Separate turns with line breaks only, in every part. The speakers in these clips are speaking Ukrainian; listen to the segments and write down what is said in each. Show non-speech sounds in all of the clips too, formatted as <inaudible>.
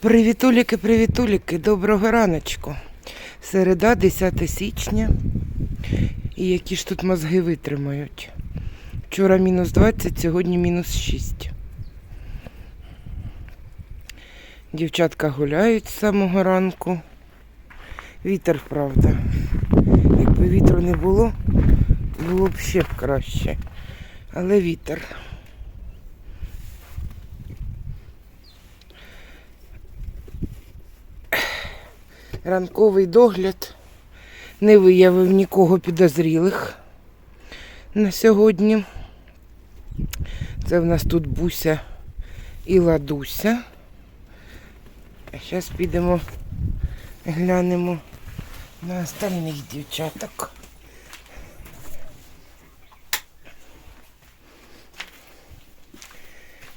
Привітуліки, привітуліки, доброго раночку. Середа, 10 січня. І які ж тут мозги витримають. Вчора мінус 20, сьогодні мінус 6. Дівчатка гуляють з самого ранку. Вітер, правда. Якби вітру не було, було б ще б краще. Але вітер. Ранковий догляд не виявив нікого підозрілих на сьогодні. Це в нас тут Буся і Ладуся. Зараз підемо глянемо на остальних дівчаток.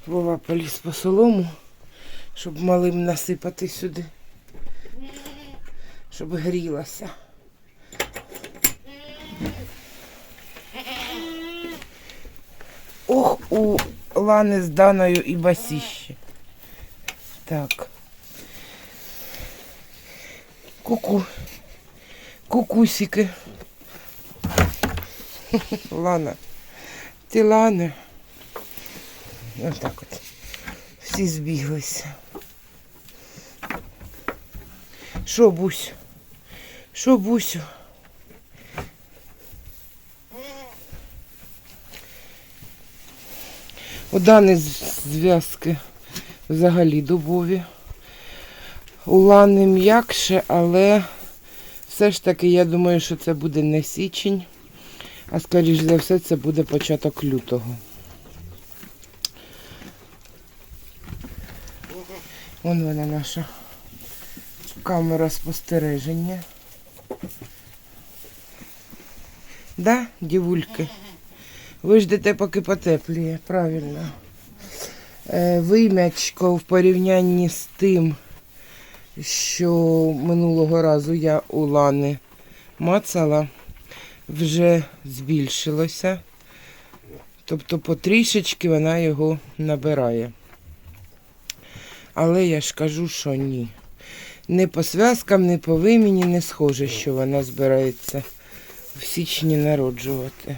Вова поліз по солому, щоб малим насипати сюди щоб грілася. Ох, у Лани з Даною і басіще. Так. Куку. Кукусики. Лана. Ти Лана. Ось так от. Всі збіглися. Що, Бусь? Що, Бусю? У Дани з- зв'язки взагалі дубові. У Лани м'якше, але все ж таки я думаю, що це буде не січень, а скоріш за все це буде початок лютого. Вон вона наша камера спостереження. Да, дівульки? Ви ждете, поки потепліє, правильно. Е, Вим'ячко в порівнянні з тим, що минулого разу я у Лани мацала, вже збільшилося. Тобто потрішечки вона його набирає. Але я ж кажу, що ні. Не по зв'язкам, не по вимені не схоже, що вона збирається в січні народжувати.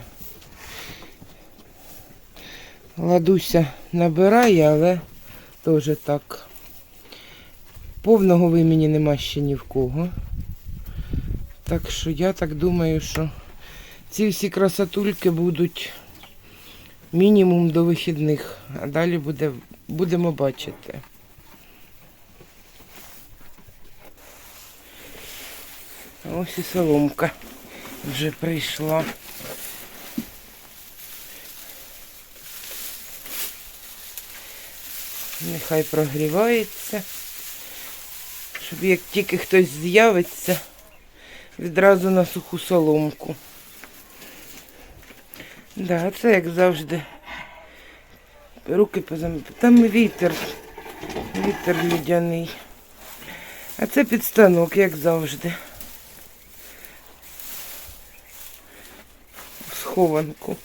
Ладуся набирає, але теж так. Повного вимені нема ще ні в кого. Так що я так думаю, що ці всі красотульки будуть мінімум до вихідних, а далі буде, будемо бачити. Ось і соломка вже прийшла. Нехай прогрівається, щоб як тільки хтось з'явиться, відразу на суху соломку. Да, це як завжди. Руки позам... Там вітер. Вітер людяний. А це підстанок, як завжди. В схованку.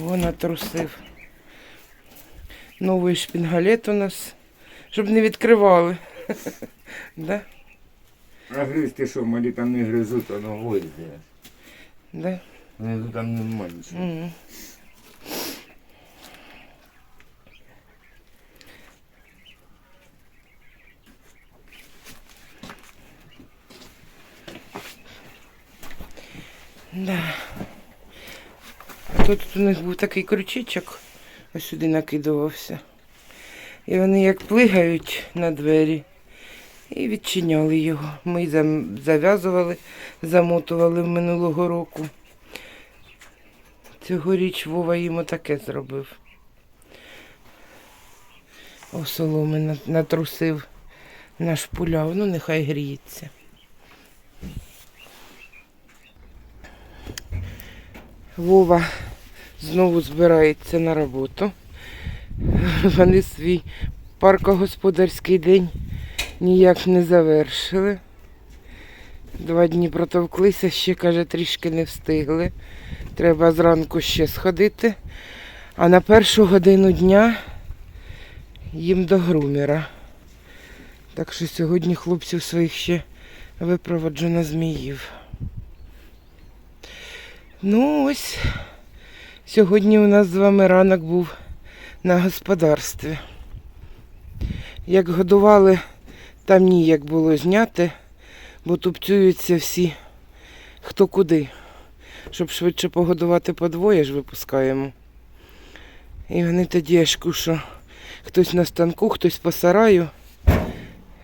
Вона трусив. Новий шпінгалет у нас, щоб не відкривали. <laughs> Да?
А гризти що, малі там не гризуть, а ногою.
Да?
Вони там нема нічого.
Мгм. Да. Тут у них був такий крючечок, ось сюди накидувався. І вони як плигають на двері і відчиняли його. Ми зав'язували, замотували минулого року. Цьогоріч Вова їм отаке зробив. О, соломи натрусив наш пуляв, ну нехай гріється. Вова знову збирається на роботу. Вони свій паркогосподарський день ніяк не завершили. Два дні протовклися, ще, каже, трішки не встигли. Треба зранку ще сходити. А на першу годину дня їм до грумера. Так що сьогодні хлопців своїх ще випроводжу на зміїв. Ну ось, сьогодні у нас з вами ранок був на господарстві. Як годували, там ніяк було зняти, бо тупцюються всі хто куди. Щоб швидше погодувати подвоє ж випускаємо. І вони тоді я ж кушу, хтось на станку, хтось по сараю,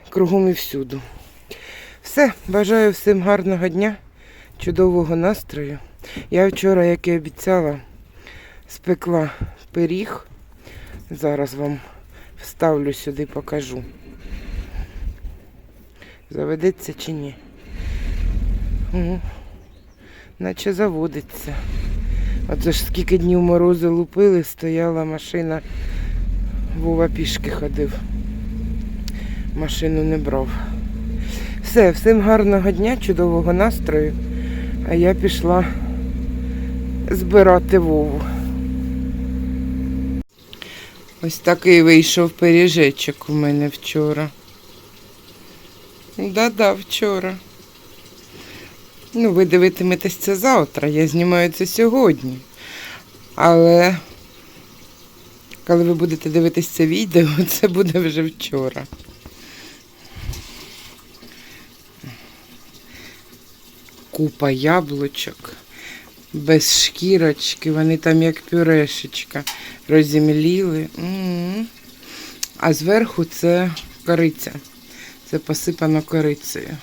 кругом і всюду. Все, бажаю всім гарного дня, чудового настрою. Я вчора, як і обіцяла, спекла пиріг. Зараз вам вставлю сюди, покажу. Заведеться чи ні? Угу. Наче заводиться. Оце ж скільки днів морози лупили, стояла машина. Вова пішки ходив. Машину не брав. Все, всім гарного дня, чудового настрою. А я пішла збирати Вову. Ось такий вийшов пиріжечок у мене вчора. Да-да, вчора. Ну, ви дивитиметесь це завтра, я знімаю це сьогодні. Але коли ви будете дивитись це відео, <laughs> це буде вже вчора. Купа яблучок без шкірочки, вони там як пюрешечка розімліли. А зверху це кориця. Це посипано корицею.